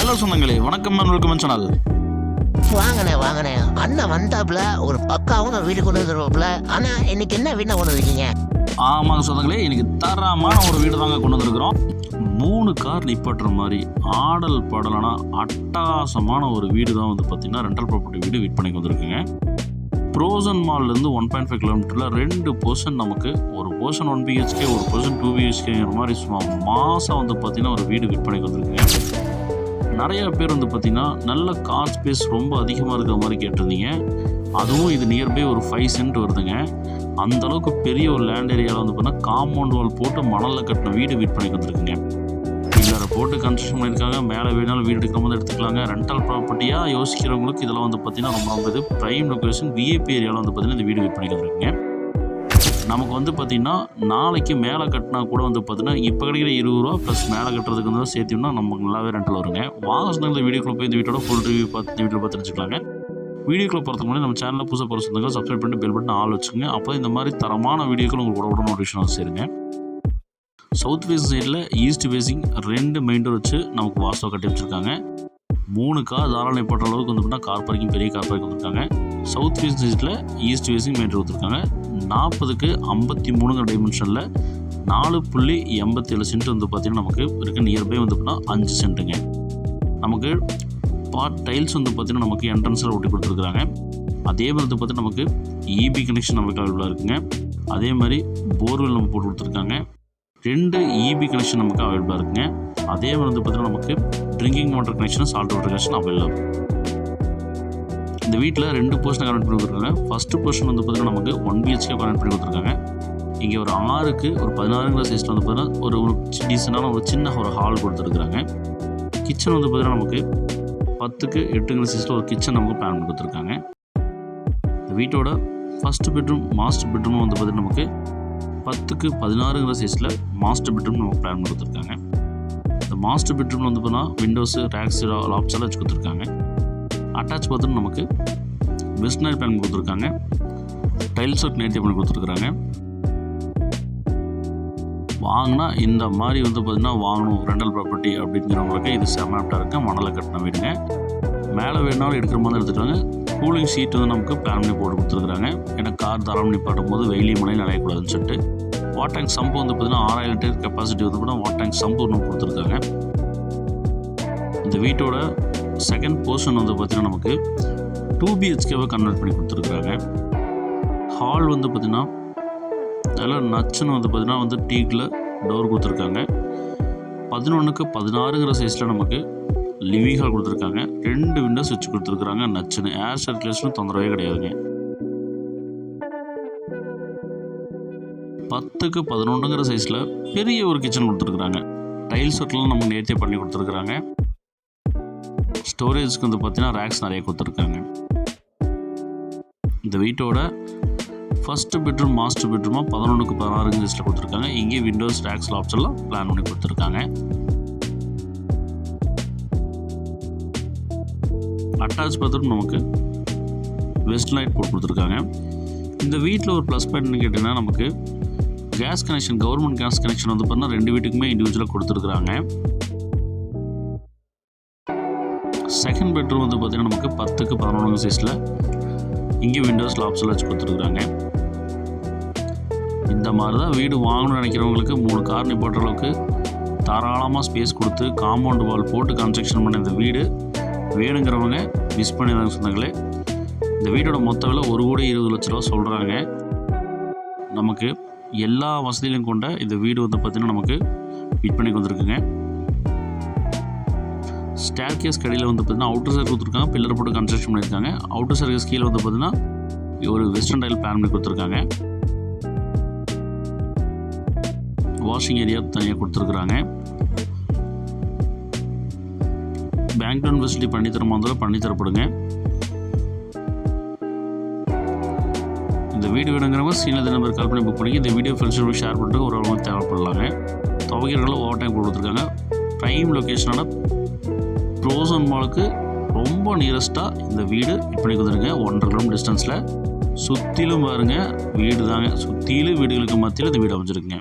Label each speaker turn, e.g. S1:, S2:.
S1: Hello சொந்தங்களே வணக்கம் welcome channel.
S2: வாங்கண்ணே வாங்கண்ணே அண்ணன் வந்தாப்புல ஒரு பக்காவும் வீடு கொண்டு வந்துருவாப்புல. ஆனா இன்னைக்கு என்ன வீணா கொண்டு வந்திருக்கீங்க?
S1: ஆமாங்க சொந்தங்களே இன்னைக்கு தரமான ஒரு வீடு தாங்க கொண்டு வந்திருக்கிறோம். மூணு கார் நிப்பாட்டுற மாதிரி ஆடல் பாடலான அட்டகாசமான ஒரு வீடு தான் வந்து பார்த்தீங்கன்னா ரெண்டல் ப்ராப்பர்ட்டி வீடு விற்பனைக்கு வந்திருக்குங்க. ப்ரோசன் மால்லேருந்து ஒன் பாயிண்ட் ஃபைவ் கிலோமீட்டரில் ரெண்டு போர்ஷன் நமக்கு ஒரு போர்ஷன் ஒன் பிஹெச்கே ஒரு போர்ஷன் டூ பிஹெச்கேங்கிற மாதிரி சும்மா மாதம் வந்து பார்த்திங்கன்னா ஒரு வீடு விற்பனைக்கு வந்திருக்குங்க. நிறைய பேர் வந்து பார்த்திங்கன்னா நல்ல கார் ஸ்பேஸ் ரொம்ப அதிகமாக இருக்கிற மாதிரி கேட்டிருந்தீங்க. அதுவும் இது நியர்பை ஒரு ஃபைவ் சென்ட் வருதுங்க. அந்த அளவுக்கு பெரிய ஒரு லேண்ட் ஏரியாவில் வந்து பார்த்தீங்கன்னா காம்பவுண்ட் வால் போட்டு மணலில் கட்டின வீடு விற்பனைக்கு வந்திருக்குங்க பில்லரை போட்டு கன்ஸ்ட்ரக்ஷன் பண்ணியிருக்காங்க. மேலே வேணாலும் வீடு எடுக்கிற மாதிரி எடுத்துக்கலாங்க. ரெண்டல் ப்ராப்பர்ட்டியாக யோசிக்கிறவங்களுக்கு இதெல்லாம் வந்து பார்த்தீங்கன்னா ரொம்ப ரொம்ப இது. ப்ரைம் லொக்கேஷன் விஏபி ஏரியாவில் வந்து பார்த்தீங்கன்னா இந்த வீடு விற்பனைக்கு வந்திருக்குங்க நமக்கு வந்து பார்த்திங்கன்னா நாளைக்கு மேலே கட்டினா கூட வந்து பார்த்தீங்கன்னா இப்போ கிடைக்கிற இருபது ரூபா ப்ளஸ் மேலே கட்டுறதுக்கு வந்து சேர்த்தியோம்னா நமக்கு நல்லாவே ரெண்டில் வருங்க. வாங்க சொன்ன இந்த போய் இந்த வீட்டோட ஃபுல் ரிவ்யூ பார்த்து இந்த வீட்டில் பார்த்து தெரிஞ்சுக்கலாங்க. வீடியோக்களை போகிறதுக்கு முன்னாடி நம்ம சேனலில் புதுசாக போகிற சொந்தங்க சப்ஸ்கிரைப் பண்ணிட்டு பெல் பட்டன் ஆள் வச்சுக்கோங்க. அப்போ இந்த மாதிரி தரமான வீடியோக்கள் உங்களுக்கு கூட உடனே நோட்டிஃபிகேஷன் சேருங்க. சவுத் ஃபேஸ் சைடில் ஈஸ்ட் ஃபேஸிங் ரெண்டு மெயின் டோர் வச்சு நமக்கு வாஸ்துவ கட்டி வச்சுருக்காங்க. மூணு கார் தாராளம் நிப்பாட்டுற அளவுக்கு வந்து பார்த்தீங்கன்னா கார் பார்க்கிங் பெரிய கார் பார்க்கிங் வந்துருக்காங்க சவுத் ஃபேஸ் சைடில் ஈஸ்ட் ஃபேஸிங் மெயின் கொடுத்துருக்காங்க நாற்பதுக்கு ஐம்பத்தி மூணுங்கிற டைமென்ஷனில் நாலு புள்ளி எண்பத்தேழு சென்ட் வந்து பார்த்திங்கன்னா நமக்கு இருக்குது நியர்பை வந்து பார்த்தீங்கன்னா அஞ்சு சென்ட்டுங்க நமக்கு பார்ட் டைல்ஸ் வந்து பார்த்திங்கன்னா நமக்கு என்ட்ரன்ஸில் ஒட்டி கொடுத்துருக்குறாங்க. அதே மாதிரி வந்து நமக்கு இபி கனெக்ஷன் நமக்கு அவைலபிளாக இருக்குங்க. அதே மாதிரி போர்வெல் நம்ம போட்டு கொடுத்துருக்காங்க. ரெண்டு இபி கனெக்ஷன் நமக்கு அவைலபிளாக இருக்குங்க. அதே மாதிரி வந்து பார்த்தீங்கன்னா நமக்கு drinking water connection salt water connection available இந்த வீட்டில் ரெண்டு போர்ஷன் கனெக்ட் பண்ணி கொடுத்துருக்காங்க. ஃபஸ்ட்டு போர்ஷன் வந்து பார்த்தீங்கன்னா நமக்கு ஒன் பிஹெச்கே கனெக்ட் பண்ணி கொடுத்துருக்காங்க. இங்கே ஒரு ஆறுக்கு ஒரு பதினாறுங்கிற சைஸில் வந்து பார்த்தீங்கன்னா ஒரு ஒரு டீசெண்டான ஒரு சின்ன ஒரு ஹால் கொடுத்துருக்குறாங்க. கிச்சன் வந்து பார்த்திங்கன்னா நமக்கு பத்துக்கு எட்டுங்கிற சைஸில் ஒரு கிச்சன் நமக்கு பிளான் பண்ணி கொடுத்துருக்காங்க. இந்த வீட்டோட ஃபஸ்ட்டு பெட்ரூம் மாஸ்டர் பெட்ரூம் வந்து பார்த்தீங்கன்னா நமக்கு பத்துக்கு பதினாறுங்கிற சைஸில் மாஸ்டர் பெட்ரூம் நமக்கு பிளான் பண்ணி கொடுத்துருக்காங்க. இந்த மாஸ்டர் பெட்ரூம் வந்து பார்த்தீங்கன்னா விண்டோஸு ரேக்ஸ் லாப்ஸ் எல்லாம் வச்சு கொடுத்துருக்காங்க. அட்டாச் பாத்ரூம் நமக்கு வெஸ்டர்ன் பிளான் கொடுத்துருக்காங்க. டைல்ஸ் ஒர்க் நேர்த்தி பண்ணி கொடுத்துருக்குறாங்க. வாங்கினா இந்த மாதிரி வந்து பார்த்தீங்கன்னா வாங்கணும் ரெண்டல் ப்ராப்பர்ட்டி அப்படிங்கிறவங்களுக்கு இது செமாப்டாக இருக்குது மணலை கட்டின வீடுங்க. மேலே வேணாலும் எடுக்கிற மாதிரி எடுத்துக்கிறாங்க கூலிங் சீட் வந்து நமக்கு பிளான் பண்ணி போட்டு கொடுத்துருக்குறாங்க. ஏன்னா கார் தரம் நிப்பாட்டும் போது வெயிலி மழையும் நனையக்கூடாதுன்னு சொல்லிட்டு. வாட் டேங்க் சம்பு வந்து பார்த்திங்கன்னா ஆறாயிரம் லிட்டர் கெப்பாசிட்டி வந்து பார்த்தீங்கன்னா வாட் டேங்க் சம்பு ஒன்று கொடுத்துருக்காங்க. இந்த வீட்டோட செகண்ட் போர்ஷன் வந்து பார்த்தீங்கன்னா நமக்கு டூ பிஹெச்கேவை கன்வெர்ட் பண்ணி கொடுத்துருக்குறாங்க. ஹால் வந்து பார்த்தீங்கன்னா அதில் நச்சுன்னு வந்து பார்த்தீங்கன்னா வந்து டீக்கில் டோர் கொடுத்துருக்காங்க. பதினொன்றுக்கு பதினாறுங்கிற சைஸில் நமக்கு லிவிங் ஹால் கொடுத்துருக்காங்க. ரெண்டு விண்டோஸ் வச்சு கொடுத்துருக்குறாங்க நச்சுன்னு. ஏர் சர்க்குலேஷனும் தொந்தரவே கிடையாதுங்க. பத்துக்கு பதினொன்றுங்கிற சைஸில் பெரிய ஒரு கிச்சன் கொடுத்துருக்குறாங்க. டைல்ஸ் ஒர்க்லாம் நமக்கு நேர்த்தியே பண்ணி கொடுத்துருக்குறாங்க. ஸ்டோரேஜ்க்கு வந்து பார்த்தீங்கன்னா ரேக்ஸ் நிறைய கொடுத்துருக்காங்க. இந்த வீட்டோட ஃபஸ்ட்டு பெட்ரூம் மாஸ்டர் பெட்ரூமாக பதினொன்றுக்கு பதினாறு இன்ச்சில் கொடுத்துருக்காங்க. இங்கேயும் விண்டோஸ் ரேக்ஸ் ஆப்ஷன்லாம் பிளான் பண்ணி கொடுத்துருக்காங்க. அட்டாச் பாத்ரூம் நமக்கு வெஸ்ட் லைட் போட்டு கொடுத்துருக்காங்க. இந்த வீட்டில் ஒரு ப்ளஸ் பாயிண்ட்னு கேட்டிங்கன்னா நமக்கு gas connection government gas connection வந்து பார்த்தீங்கன்னா ரெண்டு வீட்டுக்குமே இண்டிவிஜுவலாக கொடுத்துருக்குறாங்க. செகண்ட் பெட்ரூம் வந்து பார்த்திங்கன்னா நமக்கு பத்துக்கு பதினொன்று சைஸில் இங்கே விண்டோஸ் லாப்ஸில் வச்சு கொடுத்துருக்குறாங்க. இந்த மாதிரி தான் வீடு வாங்கணும்னு நினைக்கிறவங்களுக்கு மூணு கார் நிப்பாட்டுற அளவுக்கு தாராளமாக ஸ்பேஸ் கொடுத்து காம்பவுண்ட் வால் போட்டு கன்ஸ்ட்ரக்ஷன் பண்ண இந்த வீடு வேணுங்கிறவங்க மிஸ் பண்ணிடுறாங்க சொந்தங்களே. இந்த வீடோட மொத்த விலை ஒரு கோடி இருபது லட்ச ரூபா சொல்கிறாங்க நமக்கு எல்லா வசதியிலும் கொண்ட இந்த வீடு வந்து பார்த்திங்கன்னா நமக்கு விற்பனைக்கு வந்திருக்குங்க ஸ்டேர் கேஸ் கடையில் வந்து பார்த்தீங்கன்னா அவுட்டர் சர்க் கொடுத்துருக்காங்க. பில்லர் போட்டு கன்ஸ்ட்ரக்ஷன் பண்ணியிருக்காங்க. அவுட்டர் சர்க்கஸ் கீழே வந்து பார்த்தீங்கன்னா ஒரு வெஸ்டர்ன் டைல் பிளான் பண்ணி கொடுத்துருக்காங்க. வாஷிங் ஏரியா தனியாக கொடுத்துருக்குறாங்க. பேங்க் லோன் ஃபெசிலிட்டி பண்ணி தரமா இருந்தாலும் பண்ணி தரப்படுங்க. இந்த வீடியோ வேணுங்கிறவங்க சீனியர் நம்பர் கால் பண்ணி புக் பண்ணி இந்த வீடியோ ஃப்ரெண்ட்ஸோட ஷேர் பண்ணிட்டு ஒரு அளவுக்கு தேவைப்படலாங்க. துவைக்கிறவங்களும் ஓவர் டைம் கொடுத்துருக்காங்க ப்ரைம் லொக்கேஷனான ப்ரோசன் மாலுக்கு ரொம்ப நியரஸ்ட்டாக இந்த வீடு இப்படி கொடுத்துருங்க ஒன்றரை கிலோமீட்டர் டிஸ்டன்ஸில் சுற்றிலும் பாருங்கள் வீடு தாங்க சுற்றிலும் வீடுகளுக்கு மத்தியில் இந்த வீடு அமைஞ்சிருக்குங்க.